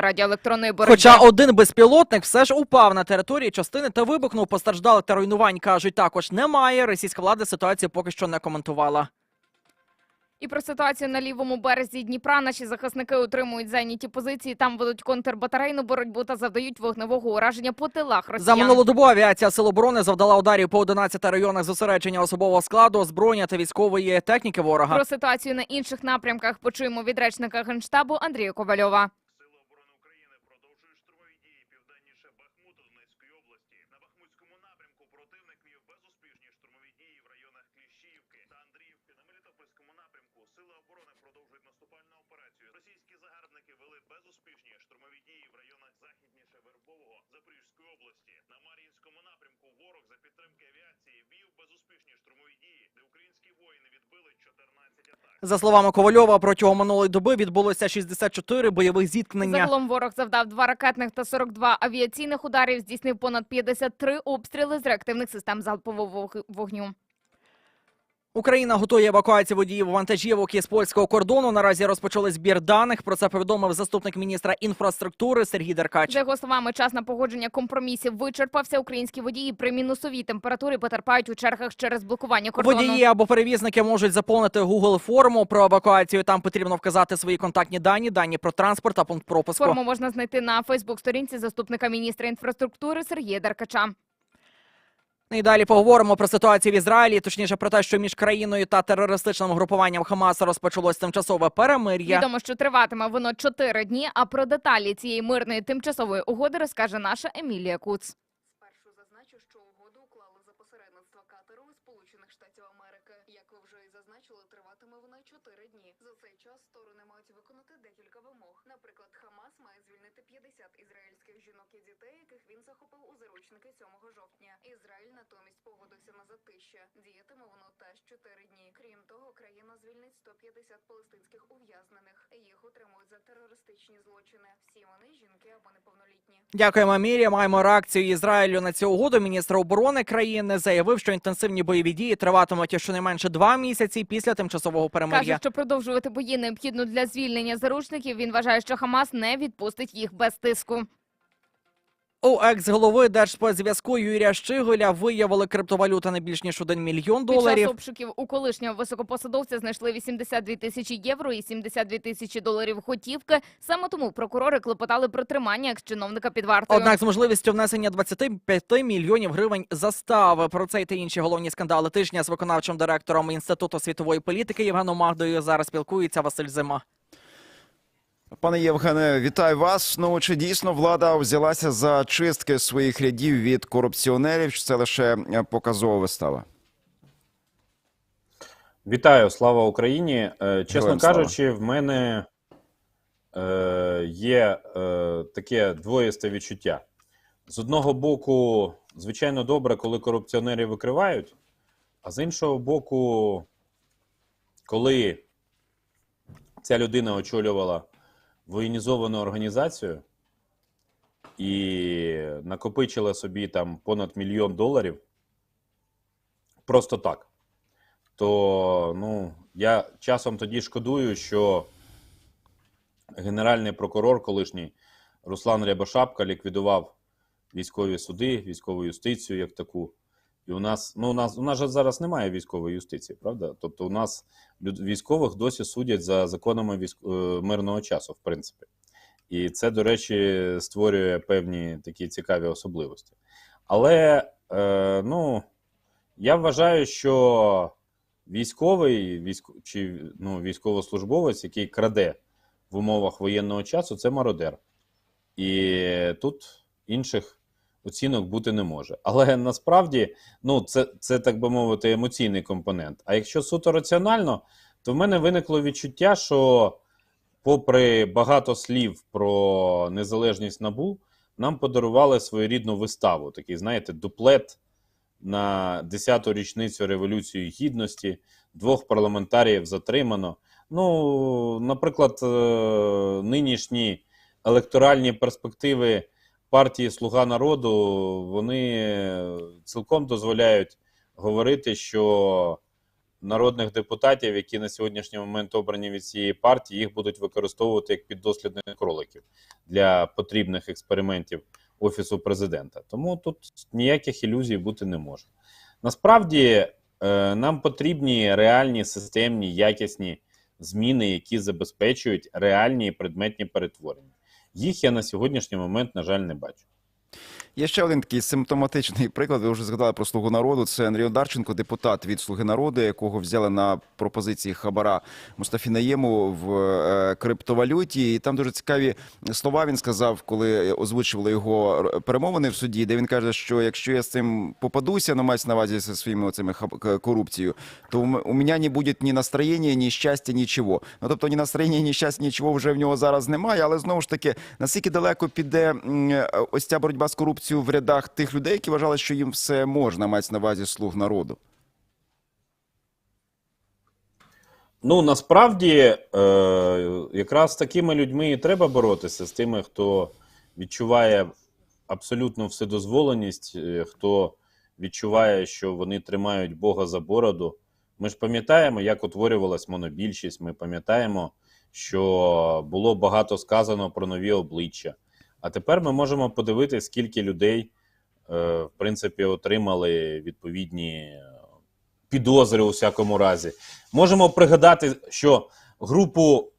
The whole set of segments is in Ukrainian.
радіоелектронної боротьби. Хоча один безпілотник все ж упав на території частини та вибухнув. Постраждалих та руйнувань кажуть також немає. Російська влада ситуацію поки що не коментувала. І про ситуацію на лівому березі Дніпра наші захисники утримують зайняті позиції. Там ведуть контрбатарейну боротьбу та завдають вогневого ураження по тилах За минулу добу авіація Сил оборони завдала ударів по 11 районах зосередження особового складу, озброєння та військової техніки ворога. Про ситуацію на інших напрямках почуємо від речника генштабу Андрія Ковальова. Сили оборони України продовжують штурмові дії південніше Бахмута Донецької області. На Бахмутському напрямку противник вів безуспішні штурмові дії в районах Кліщіївки та Андріївки. На Мелітопольському напрямку сили оборони продовжують наступальну операцію. Російські загарбники вели штурмові дії в районах західніше Вербового Запорізької області. На Мар'їнському напрямку ворог за підтримки авіації вів безуспішні штурмові дії, де українські воїни відбили 14 атак. За словами Ковальова, протягом минулої доби відбулося 64 бойових зіткнення. Загалом ворог завдав два ракетних та 42 авіаційних ударів, здійснив понад 53 обстріли з реактивних систем залпового вогню. Україна готує евакуацію водіїв вантажівок із польського кордону. Наразі розпочали збір даних. Про це повідомив заступник міністра інфраструктури Сергій Деркач. За його словами, час на погодження компромісів вичерпався. Українські водії при мінусовій температурі потерпають у чергах через блокування кордону. Водії або перевізники можуть заповнити Google форму про евакуацію. Там потрібно вказати свої контактні дані, дані про транспорт та пункт пропуску. Форму можна знайти на Фейсбук-сторінці заступника міністра інфраструктури Сергія Деркача. І далі поговоримо про ситуацію в Ізраїлі, точніше про те, що між країною та терористичним групуванням Хамас розпочалось тимчасове перемир'я. Відомо, що триватиме воно чотири дні. А про деталі цієї мирної тимчасової угоди розкаже наша Емілія Куц. Спершу зазначу, що угоду уклали за посередництва Катару і Сполучених Штатів Америки. Як ви вже і зазначили, триватиме вона чотири дні. За цей час сторони мають виконати декілька вимог. Наприклад, Хамас має звільнити 50 ізраїльських жінок і дітей, яких він захопив у заручники 7 жовтня. Ізраїль натомість погодився на затища. Діятиме воно теж чотири дні. Крім того, країна звільнить 150 палестинських ув'язнених. Їх утримують за терористичні злочини. Всі вони жінки або неповнолітні. Дякуємо, Мірі. Маємо реакцію Ізраїлю на цю угоду. Міністр оборони країни заявив, що інтенсивні бойові дії триватимуть щонайменше два місяці після тимчасового Каже, що продовжувати бої необхідно для звільнення заручників. Він вважає, що Хамас не відпустить їх без тиску. У екс-голови Держспецзв'язку Юрія Щиголя виявили криптовалюта не більш ніж 1 мільйон Під час доларів. обшуків у колишнього високопосадовця знайшли 82 тисячі євро і 72 тисячі доларів готівки. Саме тому прокурори клопотали про тримання екс-чиновника під вартою. Однак з можливістю внесення 25 мільйонів гривень застави. Про це й та інші головні скандали тижня з виконавчим директором Інституту світової політики Євгеном Магдою зараз спілкується Василь Зима. Пане Євгене, вітаю вас. Ну чи дійсно влада взялася за чистки своїх рядів від корупціонерів? Чи це лише е, показова вистава? Вітаю, слава Україні. Е, Чесно Героям слава. кажучи, в мене е, є е, таке двоїсте відчуття. З одного боку, звичайно, добре, коли корупціонерів викривають, а з іншого боку, коли ця людина очолювала воєнізовану організацію і накопичила собі там понад мільйон доларів, просто так то ну, я часом тоді шкодую, що генеральний прокурор колишній Руслан Рябошапка ліквідував військові суди, військову юстицію як таку. І у нас, ну, у нас, у нас же зараз немає військової юстиції, правда? Тобто у нас військових досі судять за законами військ, е, мирного часу, в принципі. І це, до речі, створює певні такі цікаві особливості. Але е, ну, я вважаю, що військовий військ... чи ну, військовослужбовець, який краде в умовах воєнного часу, це мародер. І тут інших оцінок бути не може. Але насправді ну, це, це, так би мовити, емоційний компонент. А якщо суто раціонально, то в мене виникло відчуття, що, попри багато слів про незалежність набу, нам подарували своєрідну виставу, такий, знаєте, дуплет на 10-ту річницю Революції Гідності, двох парламентаріїв затримано. Ну, наприклад, е, нинішні електоральні перспективи партії Слуга народу вони цілком дозволяють говорити, що народних депутатів, які на сьогоднішній момент обрані від цієї партії, їх будуть використовувати як піддослідних кроликів для потрібних експериментів Офісу президента. Тому тут ніяких ілюзій бути не може. Насправді е, нам потрібні реальні, системні, якісні зміни, які забезпечують реальні предметні перетворення. Їх я на сьогоднішній момент, на жаль, не бачу. Є ще один такий симптоматичний приклад. Ви вже згадали про слугу народу. Це Андрій Одарченко, депутат від Слуги народу, якого взяли на пропозиції хабара Мустафі Наєму в е, криптовалюті. І там дуже цікаві слова він сказав, коли озвучували його перемовини в суді, де він каже, що якщо я з цим попадуся, ну мається на увазі зі своїми оцими корупцією, то у мене не буде ні настроєння, ні щастя, нічого. Ну тобто ні настроєння, ні щастя, нічого вже в нього зараз немає. Але знову ж таки, наскільки далеко піде е, ось ця боротьба з корупцією в рядах тих людей, які вважали, що їм все можна, мається на увазі слуг народу. Ну насправді е, якраз з такими людьми і треба боротися, з тими, хто відчуває абсолютну вседозволеність, е, хто відчуває, що вони тримають Бога за бороду. Ми ж пам'ятаємо, як утворювалась монобільшість. Ми пам'ятаємо, що було багато сказано про нові обличчя. А тепер ми можемо подивитися, скільки людей, е, в принципі, отримали відповідні підозри у всякому разі. Можемо пригадати, що групу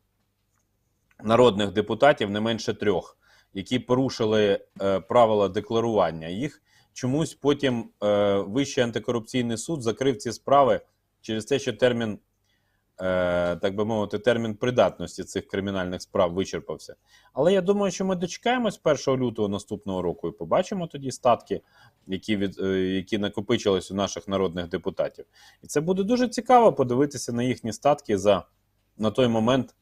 народних депутатів не менше трьох, які порушили е, правила декларування, їх чомусь потім е, Вищий антикорупційний суд закрив ці справи через те, що термін, так би мовити, термін придатності цих кримінальних справ вичерпався. Але я думаю, що ми дочекаємось 1 лютого наступного року і побачимо тоді статки, які, від, е, які накопичились у наших народних депутатів. І це буде дуже цікаво подивитися на їхні статки за на той момент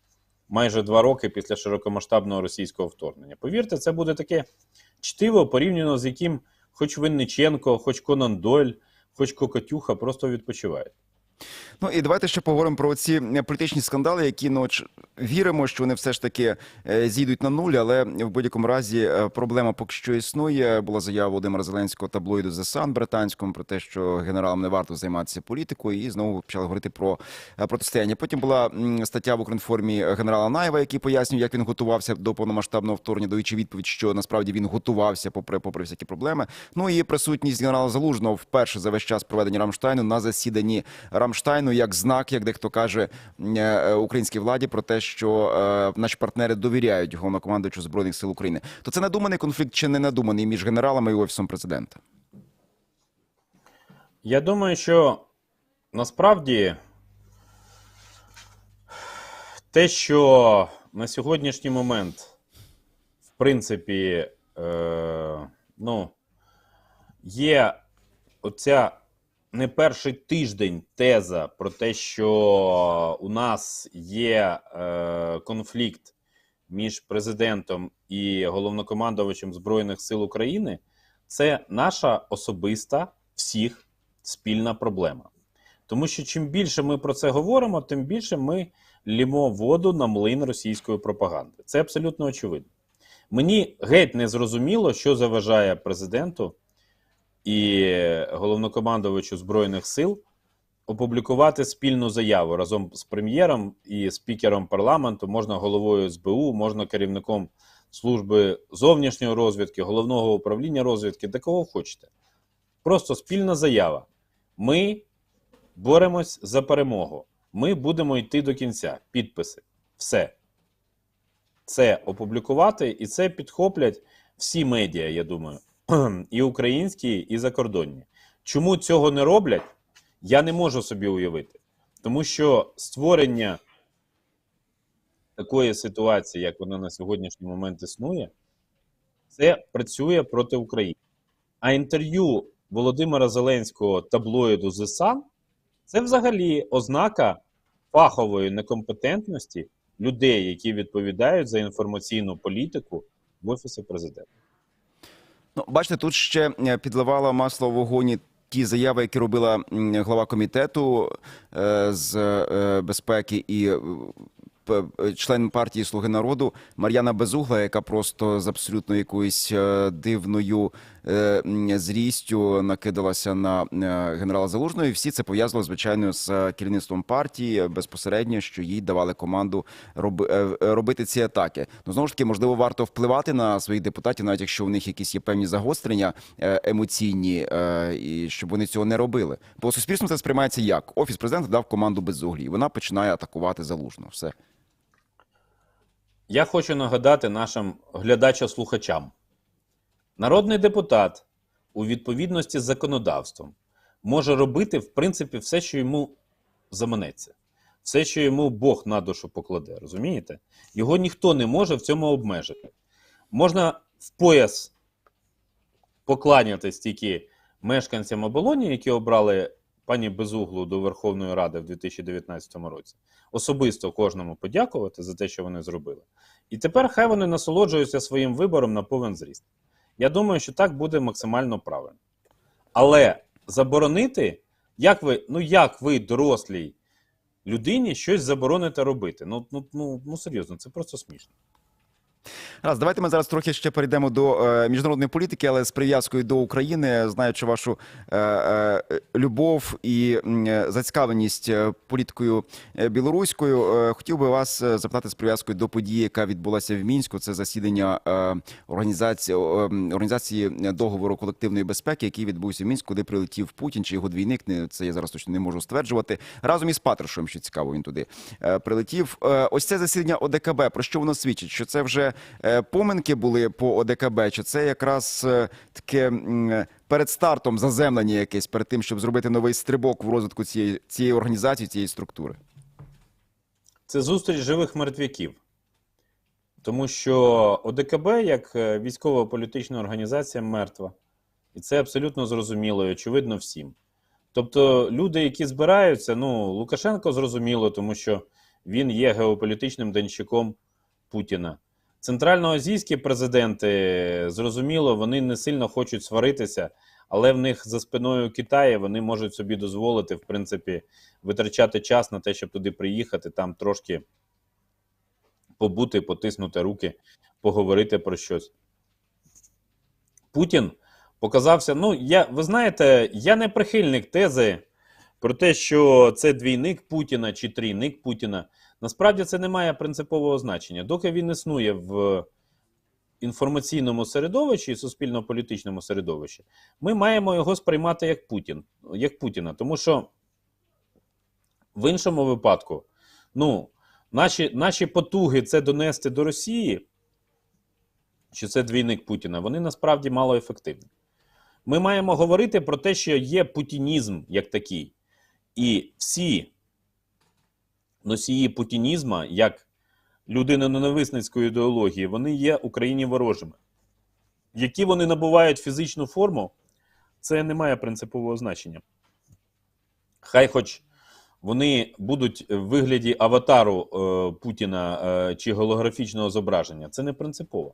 майже два роки після широкомасштабного російського вторгнення. Повірте, це буде таке чтиво, порівняно з яким хоч Винниченко, хоч Конан Дойль, хоч Кокотюха просто відпочивають. Ну і давайте ще поговоримо про ці політичні скандали, які ну віримо, що вони все ж таки е, зійдуть на нуль, але в будь-якому разі е, проблема поки що існує. Була заява Володимира Зеленського таблоїду The Sun британському про те, що генералам не варто займатися політикою, і знову почали говорити про е, протистояння. Потім була стаття в Укрінформі генерала Наєва, який пояснює, як він готувався до повномасштабного вторгнення, даючи відповідь, що насправді він готувався попри попри всякі проблеми. Ну і присутність генерала Залужного вперше за весь час проведення Рамштайну на засіданні Рамштайну як знак, як дехто каже е, українській владі про те, що е, наші партнери довіряють головнокомандуючу збройних сил України. То це надуманий конфлікт чи не надуманий між генералами і офісом президента? Я думаю, що насправді те, що на сьогоднішній момент, в принципі, е, ну, є оця не перший тиждень теза про те, що у нас є е, конфлікт між президентом і головнокомандувачем Збройних сил України, це наша особиста всіх спільна проблема. Тому що чим більше ми про це говоримо, тим більше ми лімо воду на млин російської пропаганди. Це абсолютно очевидно. Мені геть не зрозуміло, що заважає президенту і головнокомандувачу Збройних сил опублікувати спільну заяву разом з прем'єром і спікером парламенту, можна головою СБУ, можна керівником служби зовнішньої розвідки, головного управління розвідки, де кого хочете. Просто спільна заява. Ми боремось за перемогу. Ми будемо йти до кінця. Підписи. Все. Це опублікувати, і це підхоплять всі медіа, я думаю, і українські, і закордонні. Чому цього не роблять, я не можу собі уявити. Тому що створення такої ситуації, як вона на сьогоднішній момент існує, це працює проти України. А інтерв'ю Володимира Зеленського таблоїду The Sun – це взагалі ознака фахової некомпетентності людей, які відповідають за інформаційну політику в офісі президента. Ну, бачите, тут ще е, підливала масло в вогоні ті заяви, які робила глава комітету е, з е, безпеки і член партії Слуги народу Мар'яна Безугла, яка просто з абсолютно якоюсь дивною з рістю накидалася на е, генерала Залужного. І всі це пов'язано, звичайно, з е, керівництвом партії е, безпосередньо, що їй давали команду роби, е, е, робити ці атаки. Ну знову ж таки, можливо, варто впливати на своїх депутатів, навіть якщо у них якісь є певні загострення е, емоційні, е, і щоб вони цього не робили. Бо суспільством це сприймається як офіс президента дав команду безуглі, і вона починає атакувати залужно. Все. Я хочу нагадати нашим глядачам-слухачам. Народний депутат у відповідності з законодавством може робити, в принципі, все, що йому заманеться. Все, що йому Бог на душу покладе, розумієте? Його ніхто не може в цьому обмежити. Можна в пояс покланятись тільки мешканцям оболоні, які обрали пані Безуглу до Верховної Ради в 2019 році. Особисто кожному подякувати за те, що вони зробили. І тепер хай вони насолоджуються своїм вибором на повен зріст. Я думаю, що так буде максимально правильно. Але заборонити, як ви, ну як ви, дорослій людині, щось забороните робити? Ну, ну, ну, ну серйозно, це просто смішно. Раз, давайте ми зараз трохи ще перейдемо до е, міжнародної політики, але з прив'язкою до України, знаючи вашу е, е, любов і е, зацікавленість е, політикою е, білоруською, е, хотів би вас е, запитати з прив'язкою до події, яка відбулася в мінську. Це засідання е, організації, е, організації договору колективної безпеки, який відбувся в мінську, куди прилетів Путін чи його двійник. Не це я зараз точно не можу стверджувати. Разом із Патрушем, що цікаво, він туди е, прилетів. Е, ось це засідання ОДКБ. Про що воно свідчить? Що це вже е, поминки були по ОДКБ? Чи це якраз е, таке перед стартом заземлення якесь перед тим, щоб зробити новий стрибок в розвитку цієї цієї організації, цієї структури? Це зустріч живих мертвяків. Тому що ОДКБ як е, військово-політична організація мертва. І це абсолютно зрозуміло і очевидно всім. Тобто, люди, які збираються, ну, Лукашенко зрозуміло, тому що він є геополітичним денщиком Путіна. Центральноазійські президенти, зрозуміло, вони не сильно хочуть сваритися, але в них за спиною Китаю вони можуть собі дозволити, в принципі, витрачати час на те, щоб туди приїхати, там трошки побути, потиснути руки, поговорити про щось. Путін показався. Ну, я, ви знаєте, я не прихильник тези про те, що це двійник Путіна чи трійник Путіна. Насправді це не має принципового значення. Доки він існує в інформаційному середовищі і суспільно-політичному середовищі, ми маємо його сприймати як Путін, як Путіна. Тому що в іншому випадку, ну, наші, наші потуги це донести до Росії, що це двійник Путіна, вони насправді мало ефективні. Ми маємо говорити про те, що є путінізм як такий. І всі носії путінізма, як людиноненависницької ідеології, вони є Україні ворожими. Які вони набувають фізичну форму, це не має принципового значення. Хай хоч вони будуть в вигляді аватару е, Путіна е, чи голографічного зображення, це не принципово.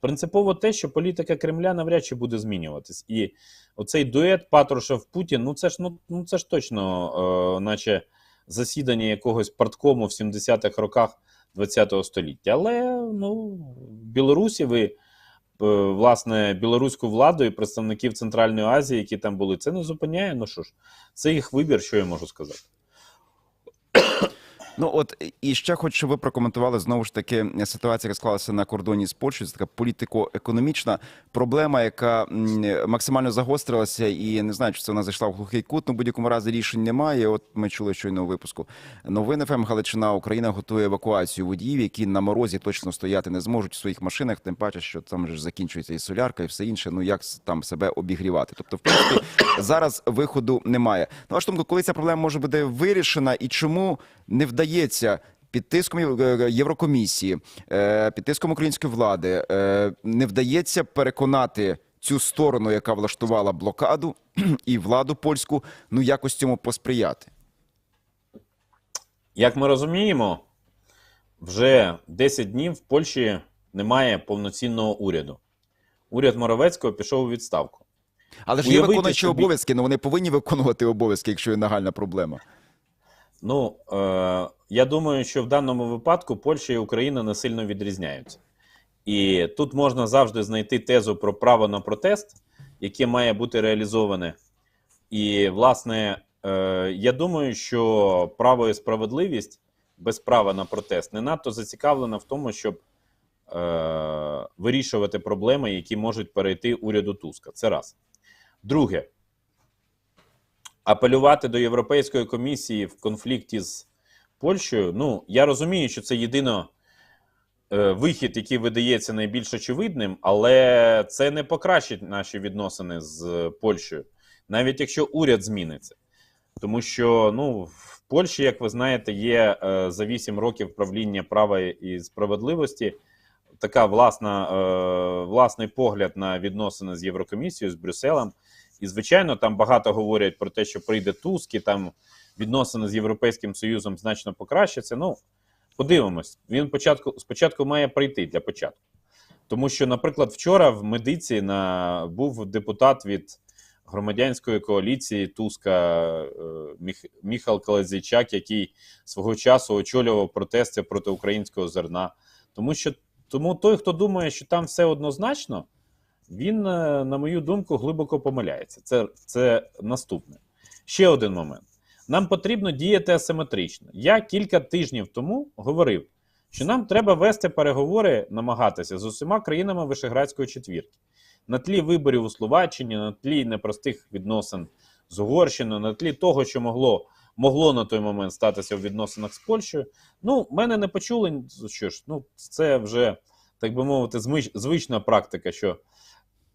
Принципово те, що політика Кремля навряд чи буде змінюватись. І оцей дует Патрушев-Путін, ну це ж ну, ну це ж точно, е, наче засідання якогось парткому в 70-х роках ХХ століття. Але ну, Білорусі ви, е, власне, білоруську владу і представників Центральної Азії, які там були, це не зупиняє. Ну що ж, це їх вибір, що я можу сказати. Ну от і ще хочу, щоб ви прокоментували знову ж таки ситуація, яка склалася на кордоні з Польщею. Це така політико-економічна проблема, яка максимально загострилася, і не знаю, чи це вона зайшла в глухий кут. Ну, будь-якому разі рішень немає. От ми чули щойно у випуску новин ФМ Галичина. Україна готує евакуацію водіїв, які на морозі точно стояти не зможуть в своїх машинах. Тим паче, що там ж закінчується і солярка, і все інше. Ну як там себе обігрівати? Тобто, в принципі, зараз виходу немає. На вашу думку, коли ця проблема може бути вирішена, і чому не вдається під тиском е, Єврокомісії, е, під тиском української влади, е, не вдається переконати цю сторону, яка влаштувала блокаду і владу польську, ну якось цьому посприяти. Як ми розуміємо, вже 10 днів в Польщі немає повноцінного уряду. Уряд Моровецького пішов у відставку. Але ж є виконуючі собі- обов'язки, ну вони повинні виконувати обов'язки, якщо є нагальна проблема. Ну, е, я думаю, що в даному випадку Польща і Україна не сильно відрізняються. І тут можна завжди знайти тезу про право на протест яке має бути реалізоване. І, власне, е, я думаю, що право і справедливість без права на протест не надто зацікавлена в тому, щоб е, вирішувати проблеми, які можуть перейти уряду Туска. Це раз. Друге, апелювати до Європейської комісії в конфлікті з Польщею. Ну, я розумію, що це єдино е, вихід, який видається найбільш очевидним, але це не покращить наші відносини з Польщею, навіть якщо уряд зміниться. Тому що ну, в Польщі, як ви знаєте, є е, за 8 років правління права і справедливості така власна, е, власний погляд на відносини з Єврокомісією, з Брюсселем. І, звичайно, там багато говорять про те, що прийде Туск, і там відносини з Європейським Союзом значно покращаться. Ну, подивимось. Він початку, спочатку має прийти для початку. Тому що, наприклад, вчора в медиці на, був депутат від громадянської коаліції Туска е, Міх, Міхал Колезійчак, який свого часу очолював протести проти українського зерна. Тому що тому той, хто думає, що там все однозначно, він, е, на мою думку, глибоко помиляється. Це, це наступне. Ще один момент. Нам потрібно діяти асиметрично. Я кілька тижнів тому говорив, що нам треба вести переговори, намагатися з усіма країнами Вишеградської четвірки. На тлі виборів у Словаччині, на тлі непростих відносин з Угорщиною, на тлі того, що могло, могло на той момент статися в відносинах з Польщею. Ну, мене не почули. Що ж, ну, це вже, так би мовити, звична практика, що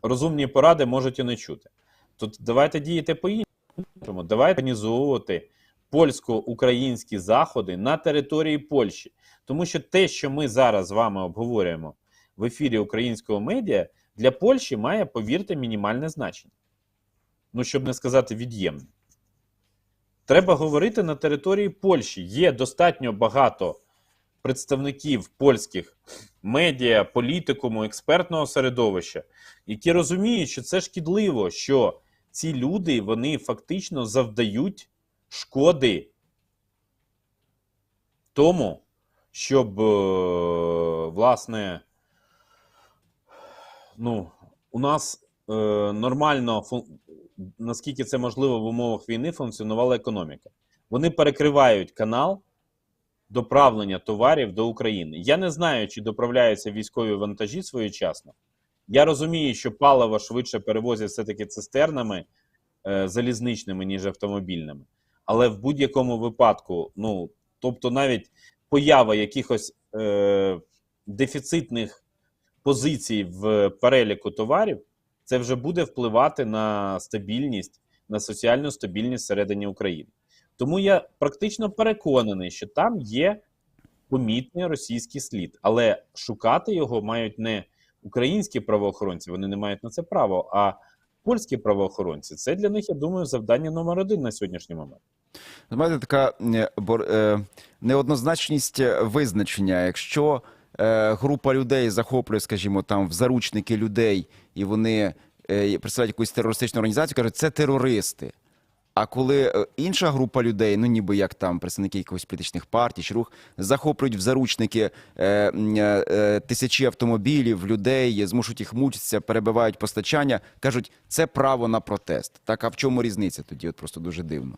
розумні поради можуть і не чути. Тут давайте діяти по-іншому. Давайте організовувати польсько-українські заходи на території Польщі. Тому що те, що ми зараз з вами обговорюємо в ефірі українського медіа, для Польщі має, повірте, мінімальне значення. Ну, щоб не сказати від'ємне. Треба говорити на території Польщі. Є достатньо багато представників польських медіа, політикуму, експертного середовища, які розуміють, що це шкідливо, що ці люди вони фактично завдають шкоди тому, щоб, е, власне, ну, у нас е, нормально, наскільки це можливо в умовах війни, функціонувала економіка. Вони перекривають канал доправлення товарів до України. Я не знаю, чи доправляються військові вантажі своєчасно. Я розумію, що паливо швидше перевозять все-таки цистернами е, залізничними, ніж автомобільними. Але в будь-якому випадку, ну тобто, навіть поява якихось е, дефіцитних позицій в переліку товарів, це вже буде впливати на стабільність, на соціальну стабільність всередині України. Тому я практично переконаний, що там є помітний російський слід, але шукати його мають не українські правоохоронці, вони не мають на це право, а польські правоохоронці. Це для них, я думаю, завдання номер один на сьогоднішній момент. Знаєте, така е, е, неоднозначність визначення. Якщо е, група людей захоплює, скажімо, там в заручники людей, і вони представляють якусь терористичну організацію, кажуть, це терористи. А коли е, інша група людей, ну ніби як там представники якихось політичних партій чи рух, захоплюють в заручники е, е, е, тисячі автомобілів, людей, змушують їх мучитися, перебивають постачання, кажуть, це право на протест. Так, а в чому різниця тоді? От просто дуже дивно.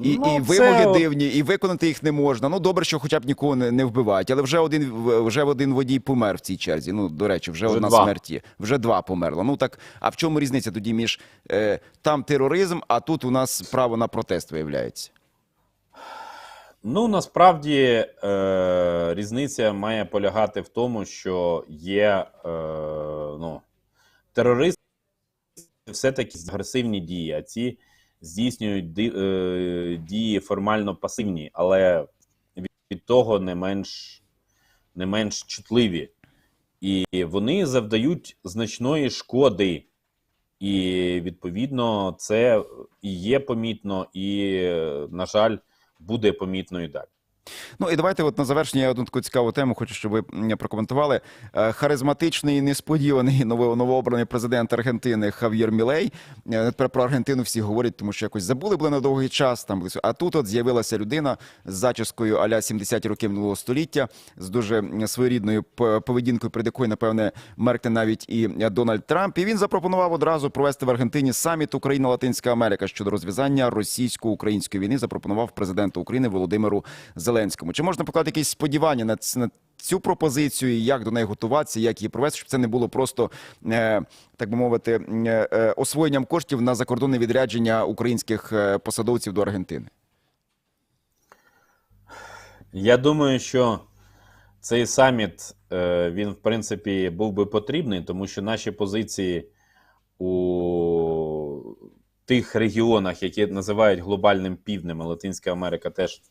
І, Ну, і вимоги от- дивні, і виконати їх не можна. Ну добре, що хоча б нікого не, не вбивають, але вже один вже один водій помер в цій черзі. Ну до речі, вже, Вже одна два. смерть є. Вже два померло. Ну так а в чому різниця тоді між е, там тероризм, а тут у нас право на протест виявляється? Ну насправді е, різниця має полягати в тому, що є е, ну, терористи все-таки агресивні дії, а ці здійснюють е, дії формально пасивні, але від, того не менш, не менш чутливі. І вони завдають значної шкоди. І відповідно це і є помітно, і, на жаль, буде помітно і далі. Ну і давайте, от на завершення, я одну таку цікаву тему хочу, щоб ви прокоментували. Е, Харизматичний, несподіваний ново- новообраний президент Аргентини Хав'єр Мілей. Е, Тепер про Аргентину всі говорять, тому що якось забули були на довгий час. Там а тут от з'явилася людина з зачіскою аля 70 років минулого століття, з дуже своєрідною поведінкою, перед якою, напевне, меркне навіть і Дональд Трамп. І він запропонував одразу провести в Аргентині саміт Україна Латинська Америка щодо розв'язання російсько-української війни. Запропонував президенту України Володимиру Зеленському. Чи можна покладати якісь сподівання на на цю пропозицію, як до неї готуватися, як її провести, щоб це не було просто е, так би мовити, е, е, освоєнням коштів на закордонне відрядження українських посадовців до Аргентини? Я думаю, що цей саміт він, в принципі, був би потрібний, тому що наші позиції у тих регіонах, які називають глобальним півднем, Латинська Америка теж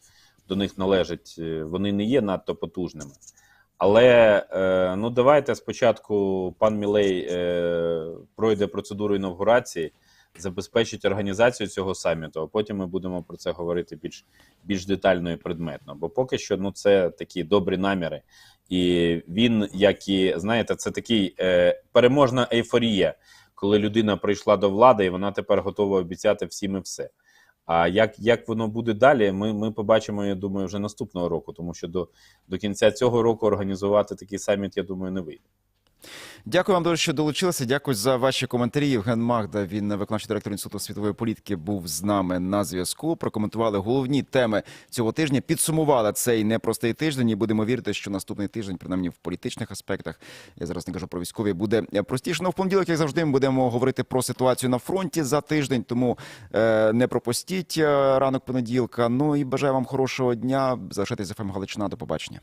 до них належить, е, вони не є надто потужними. Але е, ну давайте спочатку пан Мілей е, пройде процедуру інавгурації, забезпечить організацію цього саміту, а потім ми будемо про це говорити більш, більш детально і предметно. Бо поки що ну, це такі добрі наміри. І він, як і знаєте, це такий переможна ейфорія, коли людина прийшла до влади, і вона тепер готова обіцяти всім і все. А як, як воно буде далі, ми, ми побачимо, я думаю, вже наступного року, тому що до, до кінця цього року організувати такий саміт, я думаю, не вийде. Дякую вам дуже, що долучилися. Дякую за ваші коментарі. Євген Магда, він виконавчий директор інституту світової політики, був з нами на зв'язку. Прокоментували головні теми цього тижня. Підсумували цей непростий тиждень. І будемо вірити, що наступний тиждень, принаймні в політичних аспектах, я зараз не кажу про військові, буде простіше. Ну, в понеділок, як завжди, ми будемо говорити про ситуацію на фронті за тиждень. Тому е, не пропустіть е, ранок понеділка. Ну і бажаю вам хорошого дня. Залишайтесь за ФМ Галичина. До побачення.